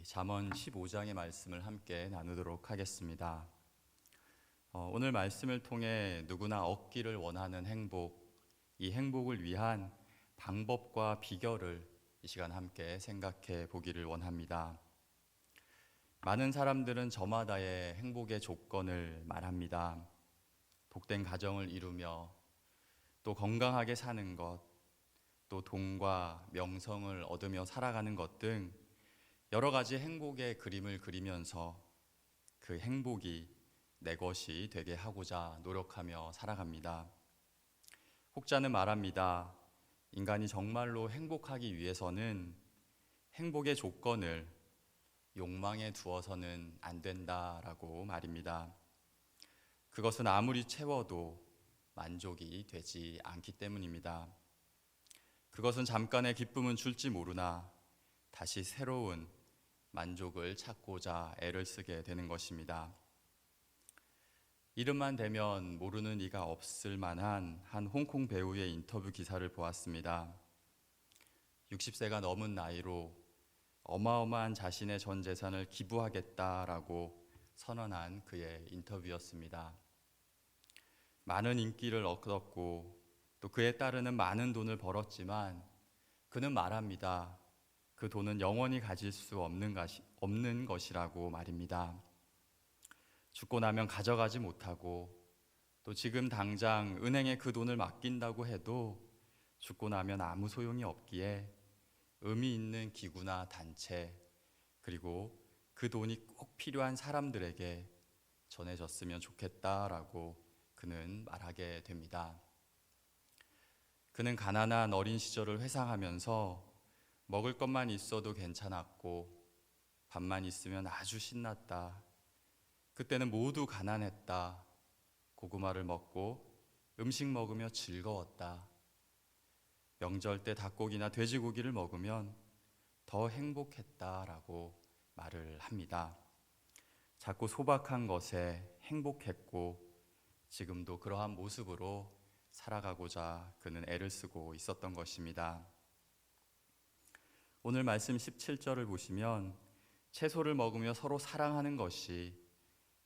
우리 잠언 15장의 말씀을 함께 나누도록 하겠습니다. 어, 오늘 말씀을 통해 누구나 얻기를 원하는 행복, 이 행복을 위한 방법과 비결을 이 시간 함께 생각해 보기를 원합니다. 많은 사람들은 저마다의 행복의 조건을 말합니다. 복된 가정을 이루며 또 건강하게 사는 것, 또 돈과 명성을 얻으며 살아가는 것 등 여러 가지 행복의 그림을 그리면서 그 행복이 내 것이 되게 하고자 노력하며 살아갑니다. 혹자는 말합니다. 인간이 정말로 행복하기 위해서는 행복의 조건을 욕망에 두어서는 안 된다라고 말입니다. 그것은 아무리 채워도 만족이 되지 않기 때문입니다. 그것은 잠깐의 기쁨은 줄지 모르나 다시 새로운 만족을 찾고자 애를 쓰게 되는 것입니다. 이름만 대면 모르는 이가 없을 만한 한 홍콩 배우의 인터뷰 기사를 보았습니다. 60세가 넘은 나이로 어마어마한 자신의 전 재산을 기부하겠다라고 선언한 그의 인터뷰였습니다. 많은 인기를 얻었고 또 그에 따르는 많은 돈을 벌었지만 그는 말합니다. 그 돈은 영원히 가질 수 없는, 것이, 없는 것이라고 말입니다. 죽고 나면 가져가지 못하고 또 지금 당장 은행에 그 돈을 맡긴다고 해도 죽고 나면 아무 소용이 없기에 의미 있는 기구나 단체 그리고 그 돈이 꼭 필요한 사람들에게 전해졌으면 좋겠다라고 그는 말하게 됩니다. 그는 가난한 어린 시절을 회상하면서 먹을 것만 있어도 괜찮았고 밥만 있으면 아주 신났다. 그때는 모두 가난했다. 고구마를 먹고 음식 먹으며 즐거웠다. 명절 때 닭고기나 돼지고기를 먹으면 더 행복했다라고 말을 합니다. 자꾸 소박한 것에 행복했고 지금도 그러한 모습으로 살아가고자 그는 애를 쓰고 있었던 것입니다. 오늘 말씀 17절을 보시면 채소를 먹으며 서로 사랑하는 것이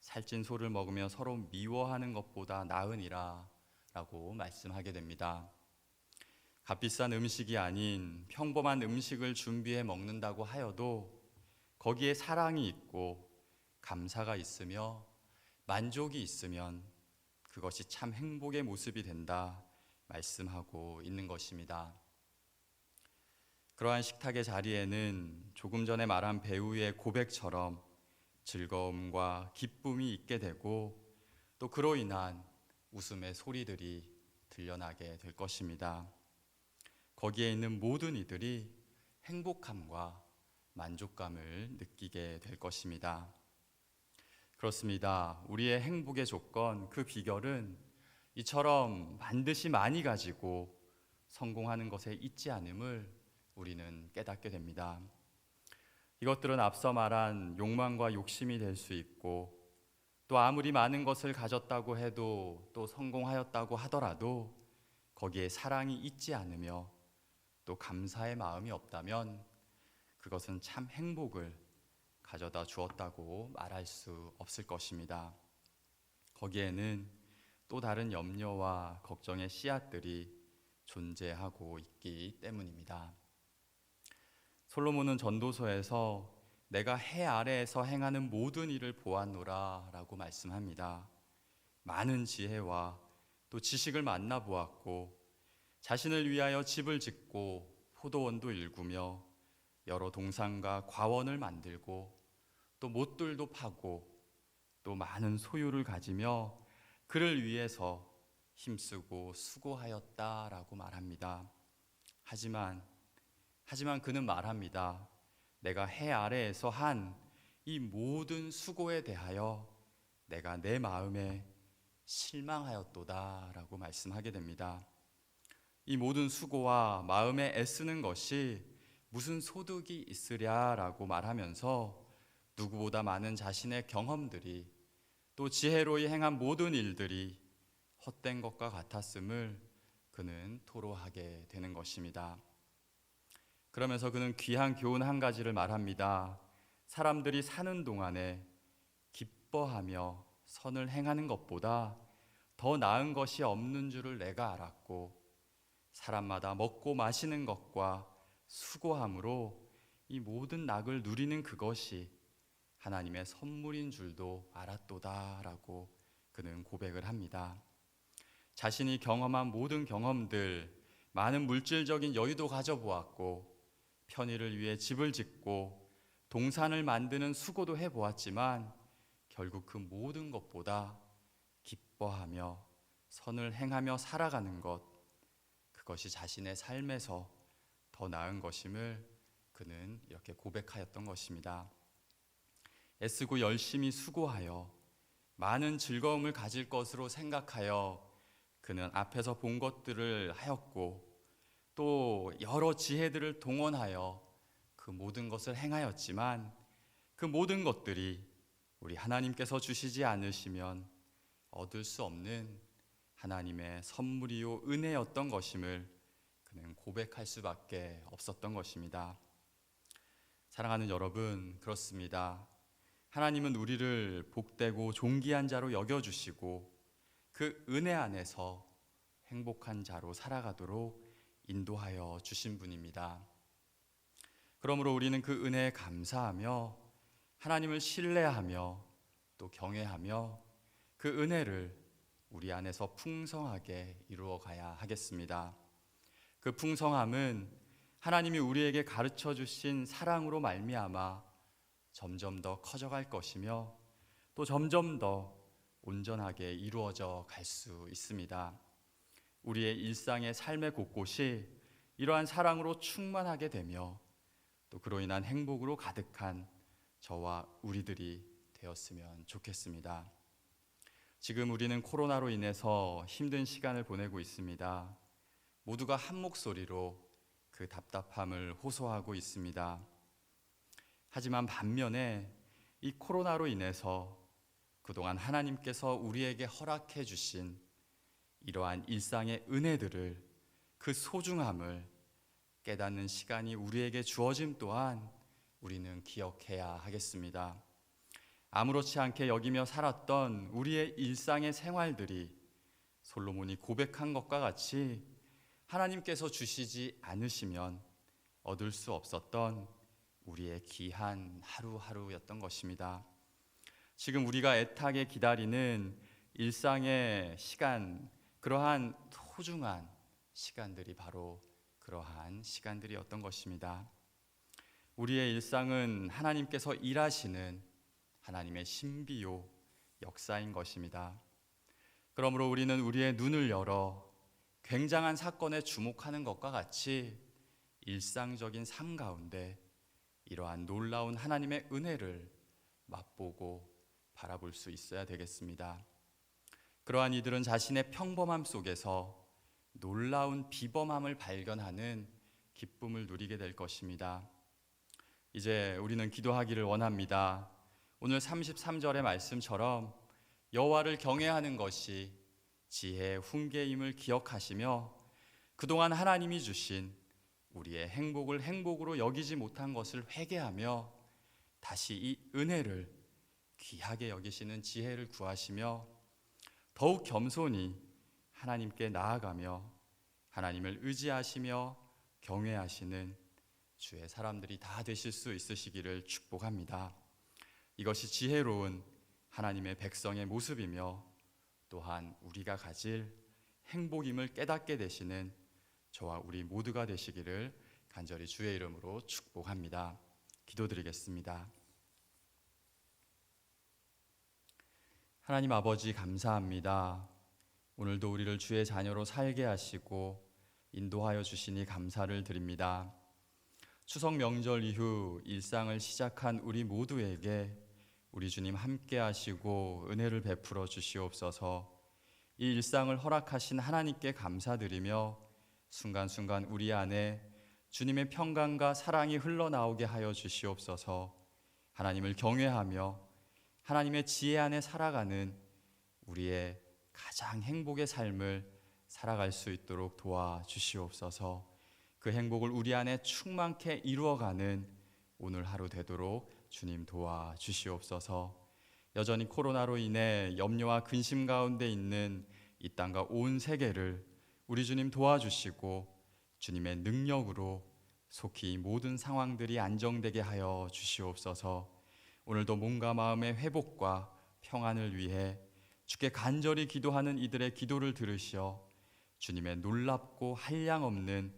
살찐 소를 먹으며 서로 미워하는 것보다 나으니라 라고 말씀하게 됩니다. 값비싼 음식이 아닌 평범한 음식을 준비해 먹는다고 하여도 거기에 사랑이 있고 감사가 있으며 만족이 있으면 그것이 참 행복의 모습이 된다 말씀하고 있는 것입니다. 그러한 식탁의 자리에는 조금 전에 말한 배우의 고백처럼 즐거움과 기쁨이 있게 되고 또 그로 인한 웃음의 소리들이 들려나게 될 것입니다. 거기에 있는 모든 이들이 행복함과 만족감을 느끼게 될 것입니다. 그렇습니다. 우리의 행복의 조건, 그 비결은 이처럼 반드시 많이 가지고 성공하는 것에 있지 않음을 우리는 깨닫게 됩니다. 이것들은 앞서 말한 욕망과 욕심이 될 수 있고 또 아무리 많은 것을 가졌다고 해도 또 성공하였다고 하더라도 거기에 사랑이 있지 않으며 또 감사의 마음이 없다면 그것은 참 행복을 가져다 주었다고 말할 수 없을 것입니다. 거기에는 또 다른 염려와 걱정의 씨앗들이 존재하고 있기 때문입니다. 솔로몬은 전도서에서 내가 해 아래에서 행하는 모든 일을 보았노라 라고 말씀합니다. 많은 지혜와 또 지식을 만나 보았고 자신을 위하여 집을 짓고 포도원도 일구며 여러 동산과 과원을 만들고 또 못들도 파고 또 많은 소유를 가지며 그를 위해서 힘쓰고 수고하였다라고 말합니다. 하지만 하지만 그는 말합니다. 내가 해 아래에서 한 이 모든 수고에 대하여 내가 내 마음에 실망하였도다라고 말씀하게 됩니다. 이 모든 수고와 마음에 애쓰는 것이 무슨 소득이 있으랴라고 말하면서 누구보다 많은 자신의 경험들이 또 지혜로이 행한 모든 일들이 헛된 것과 같았음을 그는 토로하게 되는 것입니다. 그러면서 그는 귀한 교훈 한 가지를 말합니다. 사람들이 사는 동안에 기뻐하며 선을 행하는 것보다 더 나은 것이 없는 줄을 내가 알았고 사람마다 먹고 마시는 것과 수고함으로 이 모든 낙을 누리는 그것이 하나님의 선물인 줄도 알았도다라고 그는 고백을 합니다. 자신이 경험한 모든 경험들, 많은 물질적인 여유도 가져보았고, 편의를 위해 집을 짓고, 동산을 만드는 수고도 해 보았지만, 결국 그 모든 것보다 기뻐하며 선을 행하며 살아가는 것, 그것이 자신의 삶에서 더 나은 것임을 그는 이렇게 고백하였던 것입니다. 애쓰고 열심히 수고하여 많은 즐거움을 가질 것으로 생각하여 그는 앞에서 본 것들을 하였고 또 여러 지혜들을 동원하여 그 모든 것을 행하였지만 그 모든 것들이 우리 하나님께서 주시지 않으시면 얻을 수 없는 하나님의 선물이요 은혜였던 것임을 그는 고백할 수밖에 없었던 것입니다. 사랑하는 여러분, 그렇습니다. 하나님은 우리를 복되고 존귀한 자로 여겨 주시고 그 은혜 안에서 행복한 자로 살아가도록 인도하여 주신 분입니다. 그러므로 우리는 그 은혜에 감사하며 하나님을 신뢰하며 또 경외하며 그 은혜를 우리 안에서 풍성하게 이루어 가야 하겠습니다. 그 풍성함은 하나님이 우리에게 가르쳐 주신 사랑으로 말미암아 점점 더 커져갈 것이며 또 점점 더 온전하게 이루어져 갈 수 있습니다. 우리의 일상의 삶의 곳곳이 이러한 사랑으로 충만하게 되며 또 그로 인한 행복으로 가득한 저와 우리들이 되었으면 좋겠습니다. 지금 우리는 코로나로 인해서 힘든 시간을 보내고 있습니다. 모두가 한 목소리로 그 답답함을 호소하고 있습니다. 하지만 반면에 이 코로나로 인해서 그동안 하나님께서 우리에게 허락해 주신 이러한 일상의 은혜들을 그 소중함을 깨닫는 시간이 우리에게 주어짐 또한 우리는 기억해야 하겠습니다. 아무렇지 않게 여기며 살았던 우리의 일상의 생활들이 솔로몬이 고백한 것과 같이 하나님께서 주시지 않으시면 얻을 수 없었던 우리의 귀한 하루하루였던 것입니다. 지금 우리가 애타게 기다리는 일상의 시간, 그러한 소중한 시간들이 바로 그러한 시간들이었던 것입니다. 우리의 일상은 하나님께서 일하시는 하나님의 신비요 역사인 것입니다. 그러므로 우리는 우리의 눈을 열어 굉장한 사건에 주목하는 것과 같이 일상적인 삶 가운데 이러한 놀라운 하나님의 은혜를 맛보고 바라볼 수 있어야 되겠습니다. 그러한 이들은 자신의 평범함 속에서 놀라운 비범함을 발견하는 기쁨을 누리게 될 것입니다. 이제 우리는 기도하기를 원합니다. 오늘 33절의 말씀처럼 여호와를 경외하는 것이 지혜의 훈계임을 기억하시며 그동안 하나님이 주신 우리의 행복을 행복으로 여기지 못한 것을 회개하며 다시 이 은혜를 귀하게 여기시는 지혜를 구하시며 더욱 겸손히 하나님께 나아가며 하나님을 의지하시며 경외하시는 주의 사람들이 다 되실 수 있으시기를 축복합니다. 이것이 지혜로운 하나님의 백성의 모습이며 또한 우리가 가질 행복임을 깨닫게 되시는 저와 우리 모두가 되시기를 간절히 주의 이름으로 축복합니다. 기도드리겠습니다. 하나님 아버지 감사합니다. 오늘도 우리를 주의 자녀로 살게 하시고 인도하여 주시니 감사를 드립니다. 추석 명절 이후 일상을 시작한 우리 모두에게 우리 주님 함께 하시고 은혜를 베풀어 주시옵소서. 이 일상을 허락하신 하나님께 감사드리며 순간순간 우리 안에 주님의 평강과 사랑이 흘러나오게 하여 주시옵소서. 하나님을 경외하며 하나님의 지혜 안에 살아가는 우리의 가장 행복의 삶을 살아갈 수 있도록 도와 주시옵소서. 그 행복을 우리 안에 충만케 이루어가는 오늘 하루 되도록 주님 도와 주시옵소서. 여전히 코로나로 인해 염려와 근심 가운데 있는 이 땅과 온 세계를 우리 주님 도와주시고 주님의 능력으로 속히 모든 상황들이 안정되게 하여 주시옵소서. 오늘도 몸과 마음의 회복과 평안을 위해 주께 간절히 기도하는 이들의 기도를 들으시어 주님의 놀랍고 한량없는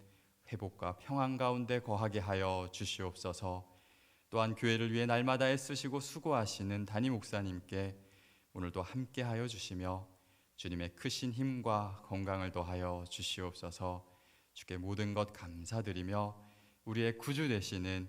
회복과 평안 가운데 거하게 하여 주시옵소서. 또한 교회를 위해 날마다 애쓰시고 수고하시는 담임 목사님께 오늘도 함께 하여 주시며 주님의 크신 힘과 건강을 더하여 주시옵소서. 주께 모든 것 감사드리며 우리의 구주 되시는